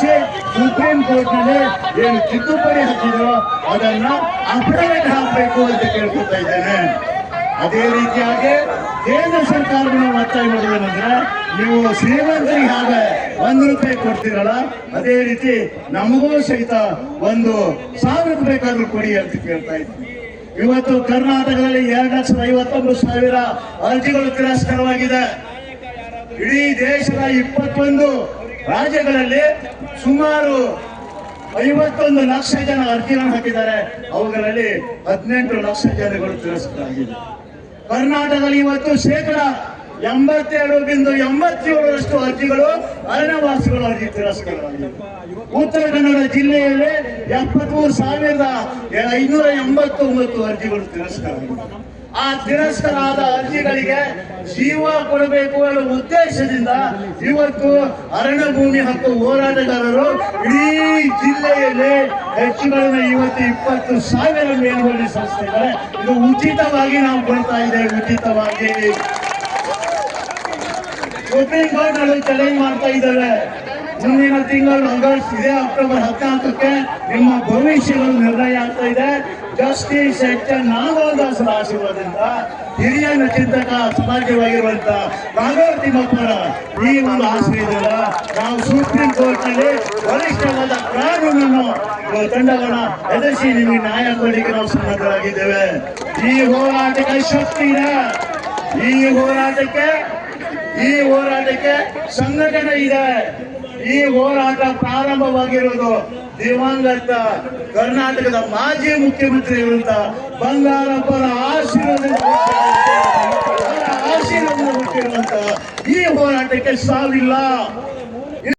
ಬದಲಾಯಿಸಿ ಸುಪ್ರೀಂ ಕೋರ್ಟ್ನಲ್ಲಿ ಏನು ತಿದ್ದುಪಡಿ ಹಾಕಿದ್ರು ಅದನ್ನ ಅಫಿಡವಿಟ್ ಹಾಕಬೇಕು ಅಂತ ಕೇಳ್ಕೊತಾ ಇದ್ದೇನೆ. ಅದೇ ರೀತಿಯಾಗಿ ಕೇಂದ್ರ ಸರ್ಕಾರವನ್ನು ಒತ್ತಾಯ ಮಾಡೋದೇನಂದ್ರೆ ನೀವು ಶ್ರೀಮಂತರಿಗೆ ಹಾಗೆ ಒಂದು ರೂಪಾಯಿ ಕೊಡ್ತೀರಲ್ಲ, ಅದೇ ರೀತಿ ನಮಗೂ ಸಹಿತ ಒಂದು ಸಾವಿರ ರೂಪಾಯಿ ಕೊಡಿ ಅಂತ ಕೇಳ್ತಾ ಇದ್ದೀನಿ. ಇವತ್ತು ಕರ್ನಾಟಕದಲ್ಲಿ ಎರಡು ಲಕ್ಷದ ಐವತ್ತೊಂಬತ್ತು ಸಾವಿರ ಅರ್ಜಿಗಳು ತಿರಸ್ಕಾರವಾಗಿದೆ. ಇಡೀ ದೇಶದ ಇಪ್ಪತ್ತೊಂದು ರಾಜ್ಯಗಳಲ್ಲಿ ಸುಮಾರು ಐವತ್ತೊಂದು ಲಕ್ಷ ಜನ ಅರ್ಜಿಗಳನ್ನು ಹಾಕಿದ್ದಾರೆ. ಅವುಗಳಲ್ಲಿ ಹದಿನೆಂಟು ಲಕ್ಷ ಜನಗಳು ತಿರಸ್ಕಾರ ಆಗಿದೆ ಕರ್ನಾಟಕದಲ್ಲಿ ಇವತ್ತು ಶೇಕಡ ಎಂಬತ್ತೆರಡು ಬಿಂದು ಎಂಬತ್ತೇಳರಷ್ಟು ಅರ್ಜಿಗಳು ಅರಣ್ಯವಾಸಿಗಳು ಅರ್ಜಿ ತಿರಸ್ಕರವಾಗಿದೆ ಉತ್ತರ ಕನ್ನಡ ಜಿಲ್ಲೆಯಲ್ಲಿ ಎಪ್ಪತ್ಮೂರು ಸಾವಿರದ ಐನೂರ ಎಂಬತ್ತೊಂಬತ್ತು ಅರ್ಜಿಗಳು ತಿರಸ್ಕಾರ ಆಗಿದೆ. ಆ ತಿರಸ್ಕರಾದ ಅರ್ಜಿಗಳಿಗೆ ಜೀವ ಕೊಡಬೇಕು ಅನ್ನೋ ಉದ್ದೇಶದಿಂದ ಇವತ್ತು ಅರಣ್ಯ ಭೂಮಿ ಹಕ್ಕು ಹೋರಾಟಗಾರರು ಇಡೀ ಜಿಲ್ಲೆಯಲ್ಲಿ ಹೆಚ್ಚು ಕಡಿಮೆ ಇವತ್ತು ಇಪ್ಪತ್ತು ಸಾವಿರ ಮೇಲ್ಗಡೆ ಸಂಸ್ಥೆಗಳೇ. ಇದು ಉಚಿತವಾಗಿ ನಾವು ಕೊಡ್ತಾ ಇದ್ದೇವೆ, ಉಚಿತವಾಗಿ. ಸುಪ್ರೀಂ ಕೋರ್ಟ್ನಲ್ಲಿ ಚಾಲೆಂಜ್ ಮಾಡ್ತಾ ಇದ್ದಾರೆ ಮುಂದಿನ ತಿಂಗಳು ಆಗಸ್ಟ್ ಇದೇ ಅಕ್ಟೋಬರ್ ಹದಿನಾಲ್ಕಕ್ಕೆ ನಿಮ್ಮ ಭವಿಷ್ಯಗಳು ನಿರ್ಣಯ ಆಗ್ತಾ ಇದೆ. ಜಸ್ಟಿಸ್ ಶೆಟ್ಟ ಎನ್ ನಾಗದಾಸರ ಆಶೀರ್ವಾದದಿಂದ ಹಿರಿಯ ಚಿಂತಕ ಸಮಾಜವಾಗಿರುವಂತ ನಾಗರ್ ತಿಮ್ಮಪ್ಪರ ಈ ಒಂದು ಆಶ್ರಯದಿಂದ ನಾವು ಸುಪ್ರೀಂ ಕೋರ್ಟ್ನಲ್ಲಿ ವರಿಷ್ಠವಾದ ಕಾನೂನನ್ನು ತಂಡಗಳ ಎದುರಿಸಿ ನಿಮಗೆ ನ್ಯಾಯ ಕೊಡಲಿಕ್ಕೆ ನಾವು ಸನ್ನದ್ಧರಾಗಿದ್ದೇವೆ. ಈ ಹೋರಾಟಕ್ಕೆ ಶಕ್ತಿ ಇದೆ. ಈ ಹೋರಾಟಕ್ಕೆ ಈ ಹೋರಾಟಕ್ಕೆ ಸಂಘಟನೆ ಇದೆ. ಈ ಹೋರಾಟ ಪ್ರಾರಂಭವಾಗಿರುವುದು ದಿವಂಗತ ಕರ್ನಾಟಕದ ಮಾಜಿ ಮುಖ್ಯಮಂತ್ರಿ ಇರುವಂತ ಬಂಗಾರಪ್ಪರ ಆಶೀರ್ವಾದ ಆಶೀರ್ವಾದ ಈ ಹೋರಾಟಕ್ಕೆ ಸಾವಿಲ್ಲ